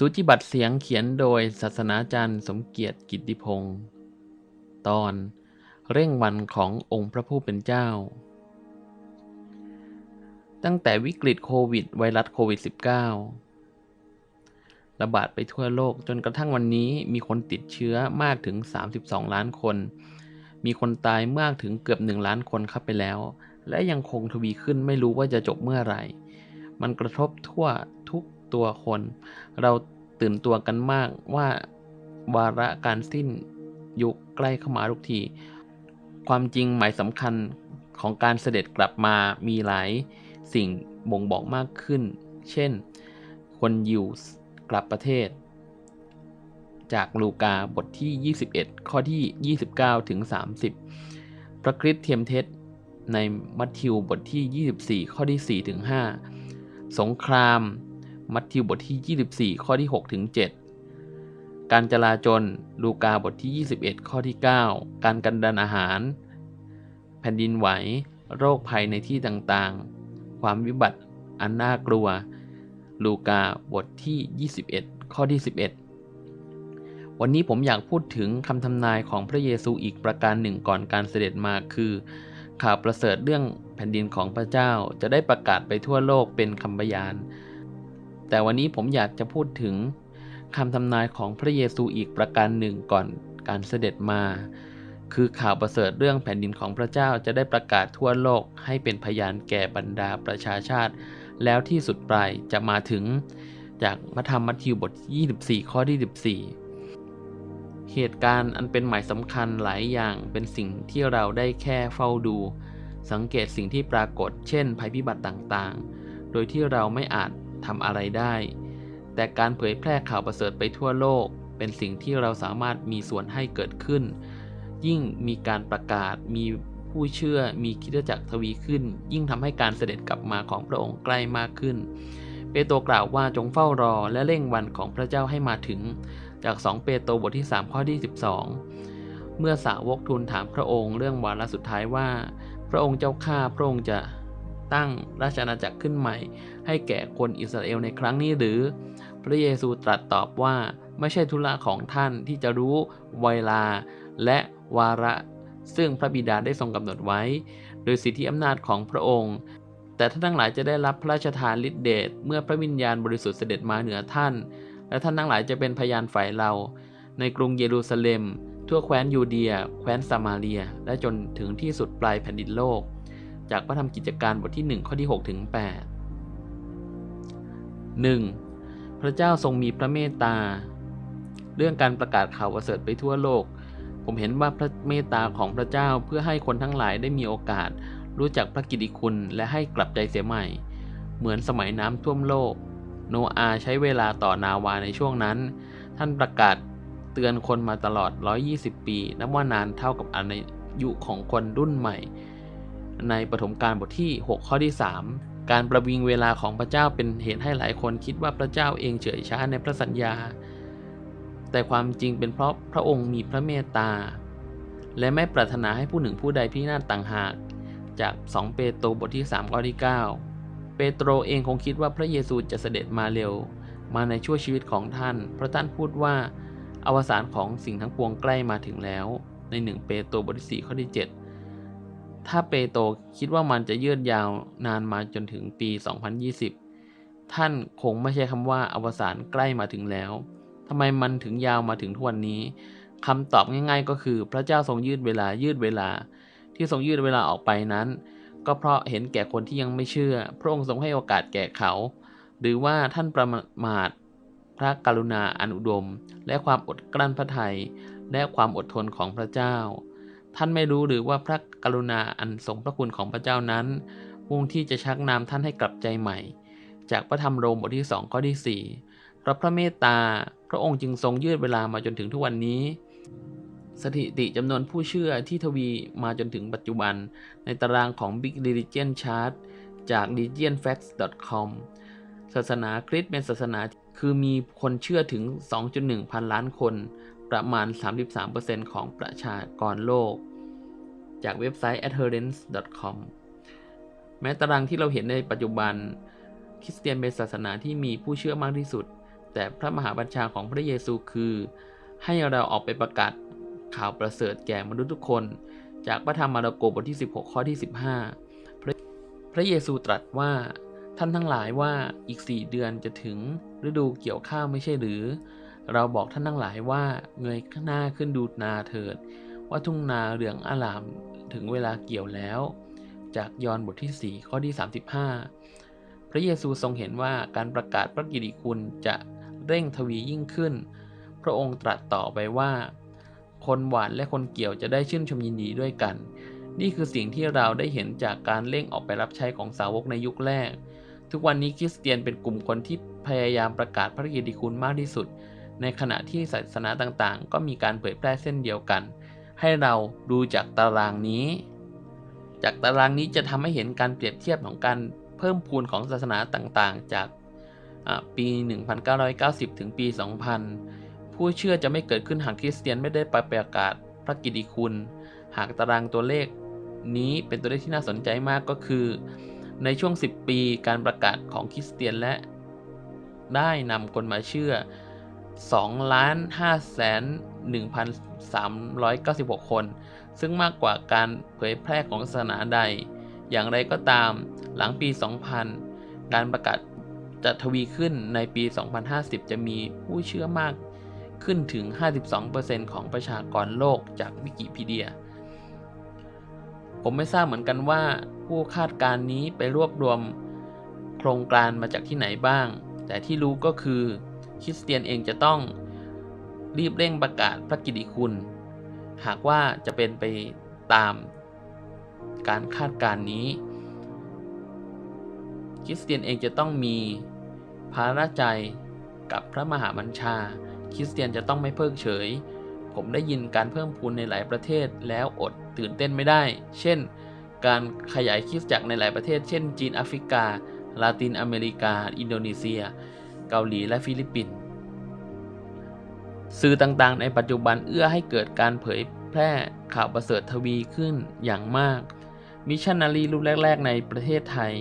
สูจิบัตรเสียงเขียนโดยศาสนาจารย์สมเกียรติกิติพงศ์ตอนเร่งวันขององค์พระผู้เป็นเจ้า ตั้งแต่วิกฤตโควิดไวรัสโควิด -19 ระบาดไปทั่วโลกจนกระทั่งวันนี้มีคนติดเชื้อมากถึง 32 ล้านคน มีคนตายมากถึงเกือบ 1 ล้านคนเข้าไปแล้ว และยังคงทวีขึ้นไม่รู้ว่าจะจบเมื่อไหร่ มันกระทบทั่ว ตัวคน เราตื่นตัวกันมากว่าวาระการสิ้นยุคใกล้เข้ามาทุกที ความจริงหมายสำคัญของการเสด็จกลับมามีหลายสิ่งบ่งบอกมากขึ้น เช่น คนยิวกลับประเทศ จากลูกาบทที่ 21 ข้อที่ 29 ถึง 30 พระคริสต์เทียมเท็จในมัทธิวบทที่ 24 ข้อที่ 4 ถึง 5 สงคราม มัทธิวบทที่ 24 ข้อที่6ถึง7การจลาจลลูกาบทที่ 21 ข้อที่ 9 การกันดานอาหาร แผ่นดินไหว โรคภัยในที่ต่างๆ ความวิบัติอันน่ากลัว ลูกาบทที่ 21 ข้อที่ 11 วันนี้ผมอยากพูดถึงคำทำนายของพระเยซูอีกประการหนึ่งก่อนการเสด็จมาคือข่าวประเสริฐเรื่องแผ่นดินของพระเจ้าจะได้ประกาศไปทั่วโลกเป็นคำพยาน แต่วันนี้ผมอยากจะพูดถึงคำทำนายของพระเยซูอีกประการหนึ่งก่อนการเสด็จมา คือข่าวประเสริฐเรื่องแผ่นดินของพระเจ้าจะได้ประกาศทั่วโลกให้เป็นพยานแก่บรรดาประชาชาติ แล้วที่สุดปลายจะมาถึงจากมัทธรรมมัทธิวบทที่24 ข้อที่ 14 เหตุการณ์อันเป็นหมายสำคัญหลายอย่างเป็นสิ่งที่เราได้แค่เฝ้าดู สังเกตสิ่งที่ปรากฏ เช่น ภัยพิบัติต่างๆ โดยที่เราไม่อาจ ทำอะไรได้ แต่การเผยแพร่ข่าวประเสริฐไปทั่วโลก เป็นสิ่งที่เราสามารถมีส่วนให้เกิดขึ้น ยิ่งมีการประกาศ มีผู้เชื่อ มีคิดจักรทวีขึ้น ยิ่งทำให้การเสด็จกลับมาของพระองค์ใกล้มากขึ้น เปโตรกล่าวว่าจงเฝ้ารอและเร่งวันของพระเจ้าให้มาถึง จาก 2 เปโตรบทที่ 3 ข้อที่ 12 เมื่อสาวกทูลถามพระองค์เรื่องวาระสุดท้ายว่า พระองค์เจ้าข้าพระองค์จะ ตั้งราชอาณาจักรขึ้นใหม่ ให้แก่คนอิสราเอลในครั้งนี้หรือ พระเยซูตรัสตอบว่าไม่ใช่ธุระของท่านที่จะรู้เวลาและวาระซึ่งพระบิดาได้ทรงกำหนดไว้ โดยสิทธิอำนาจของพระองค์ แต่ท่านทั้งหลายจะได้รับพระราชทานฤทธิเดชเมื่อพระวิญญาณบริสุทธิ์เสด็จมาเหนือท่าน และท่านทั้งหลายจะเป็นพยานฝ่ายเรา ในกรุงเยรูซาเล็ม ทั่วแคว้นยูเดีย แคว้นซามาเรีย และจนถึงที่สุดปลายแผ่นดินโลก จากพระธรรมกิจการบทที่ 1 ข้อที่ 6 ถึง 8 1. พระเจ้าทรงมีพระเมตตา เรื่องการประกาศข่าวประเสริฐไปทั่วโลก ผมเห็นว่าพระเมตตาของพระเจ้าเพื่อให้คนทั้งหลายได้มีโอกาส รู้จักพระกิติคุณและให้กลับใจเสียใหม่ เหมือนสมัยน้ำท่วมโลก โนอาใช้เวลาต่อนาวาในช่วงนั้น ท่านประกาศเตือนคนมาตลอด 120 ปี นับว่านานเท่ากับอายุของคนรุ่นใหม่ ในปฐมกาลบทที่ 6 ข้อที่ 3 การประวิงเวลาของพระเจ้าเป็นเหตุให้หลายคนคิดว่าพระเจ้าเองเฉยช้าในพระสัญญา แต่ความจริงเป็นเพราะพระองค์มีพระเมตตา และไม่ปรารถนาให้ผู้หนึ่งผู้ใดพินาศต่างหาก จาก 2 เปโตรบทที่ 3 ข้อที่ 9 เปโตรเองคงคิดว่าพระเยซูจะเสด็จมาเร็ว มาในช่วงชีวิตของท่าน เพราะท่านพูดว่าอวสานของสิ่งทั้งปวงใกล้มาถึงแล้ว ใน 1 เปโตรบทที่ 4 ข้อที่ 7 ถ้าเปโตรคิดว่ามันจะยืดยาวนานมาจนถึงปี 2020 ท่านคงไม่ใช่คำว่าอวสานใกล้มาถึงแล้วทำไมมันถึงยาวมาถึงทุกวันนี้คำตอบง่าย ๆ ก็คือพระเจ้าทรงยืดเวลายืดเวลา ที่ทรงยืดเวลาออกไปนั้น ก็เพราะเห็นแก่คนที่ยังไม่เชื่อ พระองค์ทรงให้โอกาสแก่เขา หรือว่าท่านประมาทพระกรุณาอันอุดม และความอดกลั้นพระทัยและความอดทนของพระเจ้า ท่านไม่รู้หรือว่าพระกรุณาอันทรงพระคุณของพระเจ้านั้นมุ่งที่จะชักนำท่านให้กลับใจใหม่ จากพระธรรมโรมบทที่2ข้อที่ 4 เพราะพระเมตตาพระองค์จึงทรงยืดเวลามาจนถึงทุกวันนี้ สถิติจำนวนผู้เชื่อที่ทวีมาจนถึงปัจจุบัน ในตารางของ Big Religion Chart จาก religionfacts.com ศาสนาคริสต์เป็นศาสนาคือมีคนเชื่อถึง 2.1 พันล้านคน ประมาณ 33%ของประชากรโลก จากเว็บไซต์ adherence.com แม้ตารางที่เราเห็นในปัจจุบัน คริสเตียนเป็นศาสนาที่มีผู้เชื่อมากที่สุด แต่พระมหาบัญชาของพระเยซูคือ ให้เราออกไปประกาศข่าวประเสริฐแก่มนุษย์ทุกคน จากพระธรรมมาระโกบทที่ 16 ข้อที่ 15 พระพระเยซูตรัสว่าท่านทั้งหลายว่าอีกสี่เดือนจะถึงฤดูเกี่ยวข้าวไม่ใช่หรือ เราบอกท่านทั้งหลายว่าเงยหน้าขึ้นดูนาเถิด ว่าทุ่งนาเหลืองอลามถึงเวลาเกี่ยวแล้ว จากยอห์นบทที่ 4 ข้อที่ 35 พระเยซูทรงเห็นว่าการประกาศพระกิติคุณจะเร่งทวียิ่งขึ้น พระองค์ตรัสต่อไปว่า คนหวานและคนเกี่ยวจะได้ชื่นชมยินดีด้วยกัน นี่คือสิ่งที่เราได้เห็นจากการเร่งออกไปรับใช้ของสาวกในยุคแรก ทุกวันนี้คริสเตียนเป็นกลุ่มคนที่พยายามประกาศพระกิติคุณมากที่สุด ในขณะที่ศาสนาต่างๆ ก็มีการเผยแพร่เส้นเดียวกัน ให้เราดูจากตารางนี้ จากตารางนี้จะทำให้เห็นการเปรียบเทียบของการเพิ่มพูนของศาสนาต่างๆ จากอ่าปี 1990 ถึงปี 2000 ผู้เชื่อจะไม่เกิดขึ้นหากคริสเตียนไม่ได้ไปประกาศพระกิตติคุณ หากตารางตัวเลขนี้เป็นตัวเลขที่น่าสนใจมากก็คือ ในช่วง 10 ปีการประกาศของคริสเตียนและได้นำคนมาเชื่อ 2ล้าน5แสน1,396 คน ซึ่งมากกว่าการเผยแพร่ของศาสนาใด อย่างไรก็ตามหลังปี 2000 การประกาศจะทวีขึ้นในปี 2050 จะมีผู้เชื่อมากขึ้นถึง 52%ของประชากรโลกจากวิกิพีเดีย ผมไม่ทราบเหมือนกันว่าผู้คาดการณ์นี้ไปรวบรวมโครงการมาจากที่ไหนบ้าง แต่ที่รู้ก็คือ คริสเตียนเองจะต้องรีบเร่งประกาศพระกิติคุณ หากว่าจะเป็นไปตามการคาดการณ์นี้ คริสเตียนเองจะต้องมีภาระใจกับพระมหาบัญชา คริสเตียนจะต้องไม่เพิกเฉย ผมได้ยินการเพิ่มพูนในหลายประเทศแล้วอดตื่นเต้นไม่ได้ เช่น การขยายคริสตจักรในหลายประเทศ เช่น จีนแอฟริกา ลาตินอเมริกา อินโดนีเซีย เกาหลีและฟิลิปปินส์สื่อต่างๆ ในปัจจุบันเอื้อให้เกิดการเผยแพร่ข่าวประเสริฐทวีขึ้นอย่างมาก มิชชันนารีรูปแรก ๆ ในประเทศไทย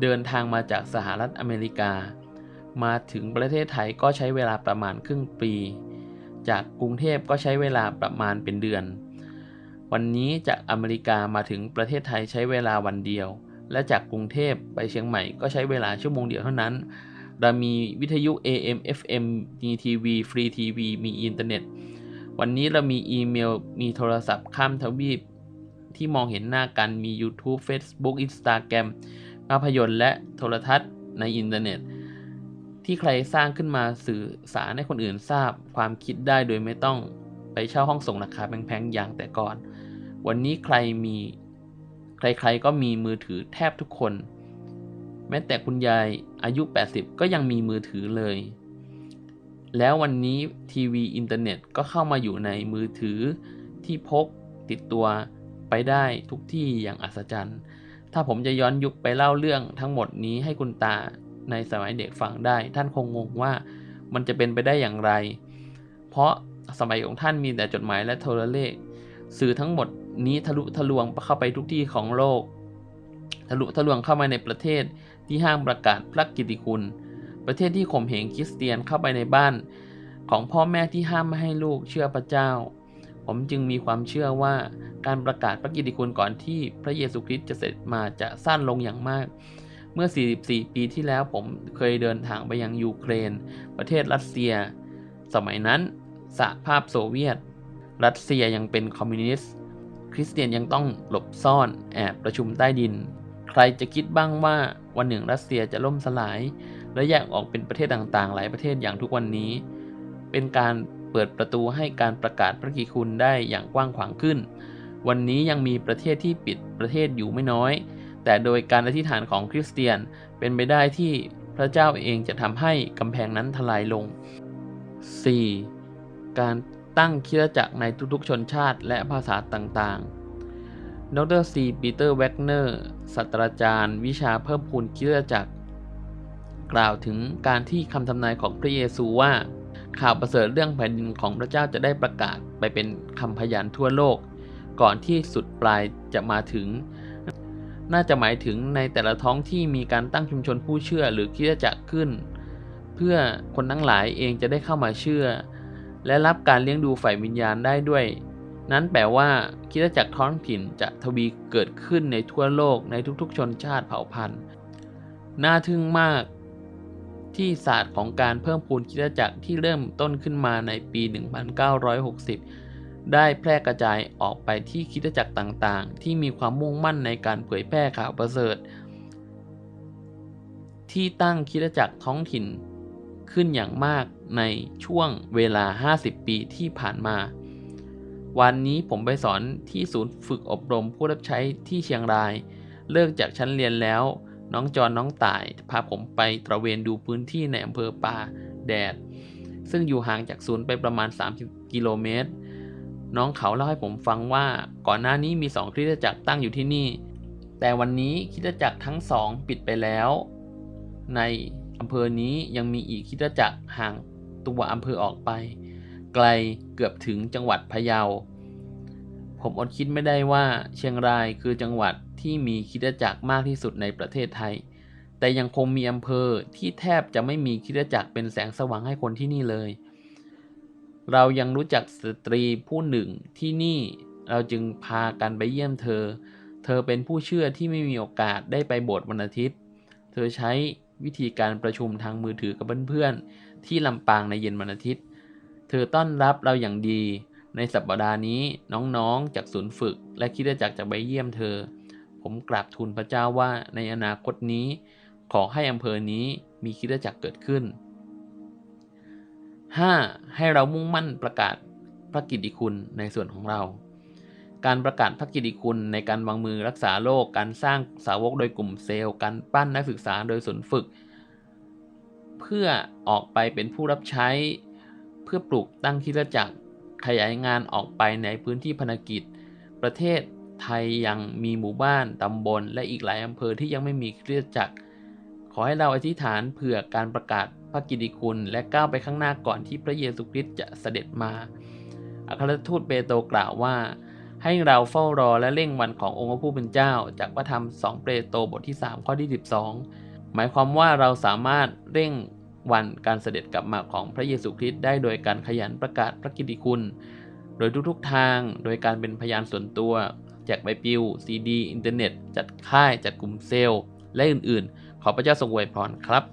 เดินทางมาจากสหรัฐอเมริกา มาถึงประเทศไทยก็ใช้เวลาประมาณครึ่งปี จากกรุงเทพก็ใช้เวลาประมาณเป็นเดือน วันนี้จากอเมริกามาถึงประเทศไทยใช้เวลาวันเดียว และจากกรุงเทพไปเชียงใหม่ก็ใช้เวลาชั่วโมงเดียวเท่านั้น เรามีวิทยุ AM FM มีทีวี ฟรีทีวี มีอินเทอร์เน็ต วันนี้เรามีอีเมล มีโทรศัพท์ข้ามทวีป ที่มองเห็นหน้ากัน มี YouTube Facebook Instagram ภาพยนตร์และโทรทัศน์ในอินเทอร์เน็ต ที่ใครสร้างขึ้นมาสื่อสารให้คนอื่นทราบความคิดได้โดยไม่ต้องไปเช่าห้องส่งราคาแพงๆอย่างแต่ก่อน วันนี้ใครมี ใครๆก็มีมือถือแทบทุกคน ม้แต่คุณยายอายุ 80 ก็ยังมีมือถือเลย แล้ววันนี้ทีวีอินเทอร์เน็ตก็เข้ามาอยู่ในมือถือที่พกติดตัวไปได้ทุกที่อย่างอัศจรรย์ ถ้าผมจะย้อนยุคไปเล่าเรื่องทั้งหมดนี้ให้คุณตาในสมัยเด็กฟังได้ ท่านคงงงว่ามันจะเป็นไปได้อย่างไร เพราะสมัยของท่านมีแต่จดหมายและโทรเลข สื่อทั้งหมดนี้ทะลุทะลวงเข้าไปทุกที่ของโลก ทะลุทะลวงเข้ามาในประเทศ ที่ห้ามประกาศพระกิติคุณ ประเทศที่ข่มเหงคริสเตียนเข้าไปในบ้าน ของพ่อแม่ที่ห้ามไม่ให้ลูกเชื่อพระเจ้า ผมจึงมีความเชื่อว่าการประกาศพระกิตติคุณก่อนที่พระเยซูคริสต์จะเสร็จมาจะสั้นลงอย่างมาก เมื่อ 44 ปีที่แล้วผมเคยเดินทางไปยังยูเครน ประเทศรัสเซีย สมัยนั้นสหภาพโซเวียต รัสเซียยังเป็นคอมมิวนิสต์คริสเตียนยังต้องหลบซ่อนแอบประชุมใต้ดิน ใครจะคิดบ้างว่า วันหนึ่งรัสเซียจะล่มสลาย และแยกออกเป็นประเทศต่างๆ หลายประเทศอย่างทุกวันนี้ เป็นการเปิดประตูให้การประกาศพระกิคุณได้อย่างกว้างขวางขึ้น วันนี้ยังมีประเทศที่ปิดประเทศอยู่ไม่น้อย แต่โดยการอธิษฐานของคริสเตียนเป็นไปได้ที่พระเจ้าเองจะทำให้กำแพงนั้นทลายลง 4. การตั้งคริสตจักรในทุกๆชนชาติและภาษาต่างๆ ดรซีปีเตอร์แวกเนอร์ศาสตราจารย์ วิชาเพิ่มพูนคริสตจักร กล่าวถึงการที่คำทำนายของพระเยซูว่า ข่าวประเสริฐเรื่องแผ่นดินของพระเจ้าจะได้ประกาศไปเป็นคำพยานทั่วโลก ก่อนที่สุดปลายจะมาถึง น่าจะหมายถึงในแต่ละท้องที่มีการตั้งชุมชนผู้เชื่อหรือคริสตจักรขึ้นเพื่อพื่อคนทั้งหลายเองจะได้เข้ามาเชื่อ และรับการเลี้ยงดูฝ่ายวิญญาณได้ด้วย นั้นแปลว่าคริสตจักรท้องถิ่นจะทวีเกิดขึ้นในทั่วโลกในทุกๆ ชนชาติเผ่าพันธุ์ น่าทึ่งมากที่ศาสตร์ของการเพิ่มพูนคริสตจักรที่เริ่มต้นขึ้นมาในปี 1960 ได้แพร่กระจายออกไปที่คริสตจักรต่างๆ ที่มีความมุ่งมั่นในการเผยแพร่ข่าวประเสริฐ ที่ตั้งคริสตจักรท้องถิ่นขึ้นอย่างมากในช่วงเวลา 50 ปีที่ผ่านมา วันนี้ผมไปสอนที่ศูนย์ฝึกอบรมผู้รับใช้ที่เชียงราย เลิกจากชั้นเรียนแล้ว น้องจอนน้องต่ายพาผมไปตระเวนดูพื้นที่ในอำเภอป่าแดด ซึ่งอยู่ห่างจากศูนย์ไปประมาณ 30 กิโลเมตร น้องเขาเล่าให้ผมฟังว่าก่อนหน้านี้มีสองคริสตจักรตั้งอยู่ที่นี่ แต่วันนี้คริสตจักรทั้งสองปิดไปแล้ว ในอำเภอนี้ยังมีอีกคริสตจักรห่างตัวอำเภอออกไป ไกลเกือบถึงจังหวัดพะเยา ผมอดคิดไม่ได้ว่าเชียงรายคือจังหวัดที่มีคริสตจักรมากที่สุดในประเทศไทย แต่ยังคงมีอำเภอที่แทบจะไม่มีคริสตจักรเป็นแสงสว่างให้คนที่นี่เลย เรายังรู้จักสตรีผู้หนึ่งที่นี่เราจึงพากันไปเยี่ยมเธอ เธอเป็นผู้เชื่อที่ไม่มีโอกาสได้ไปโบสถ์วันอาทิตย์ เธอใช้วิธีการประชุมทางมือถือกับเพื่อนๆที่ลำปางในเย็นวันอาทิตย์ เธอต้อนรับเราอย่างดี ในสัปดาห์นี้น้องๆจากศูนย์ฝึก และคิดจักรจะไปเยี่ยมเธอ ผมกราบทูลพระเจ้าว่าในอนาคตนี้ ขอให้อำเภอนี้มีคิดจักรเกิดขึ้น 5. ให้เรามุ่งมั่นประกาศพระกิตติคุณในส่วนของเรา การประกาศพระกิตติคุณในการวางมือรักษาโรคการสร้างสาวกโดยกลุ่มเซลล์ การปั้นนักศึกษาโดยศูนย์ฝึก เพื่อออกไปเป็นผู้รับใช้ พื่อปลูกตั้งคริสตจักรขยายงานออกไปในพื้นที่พนกิจ ประเทศไทยยังมีหมู่บ้าน ตำบล และอีกหลายอำเภอที่ยังไม่มีคริสตจักร ขอให้เราอธิษฐานเผื่อการประกาศพระกิตติคุณ และก้าวไปข้างหน้าก่อนที่พระเยซูคริสต์จะเสด็จมา อัครทูตเปโตรกล่าวว่า ให้เราเฝ้ารอและเร่งวันขององค์พระผู้เป็นเจ้า จากพระธรรม 2 เปโตรบทที่ 3 ข้อที่ 12 หมายความว่าเราสามารถเร่ง วันการเสด็จกลับมาของพระเยซูคริสต์ได้โดยการขยันประกาศพระกิตติคุณ โดยทุกๆทาง โดยการเป็นพยานส่วนตัวแจกใบปลิวซีดี อินเทอร์เน็ต จัดค่าย จัดกลุ่มเซลล์ และอื่นๆ ขอพระเจ้าทรงอวยพรครับ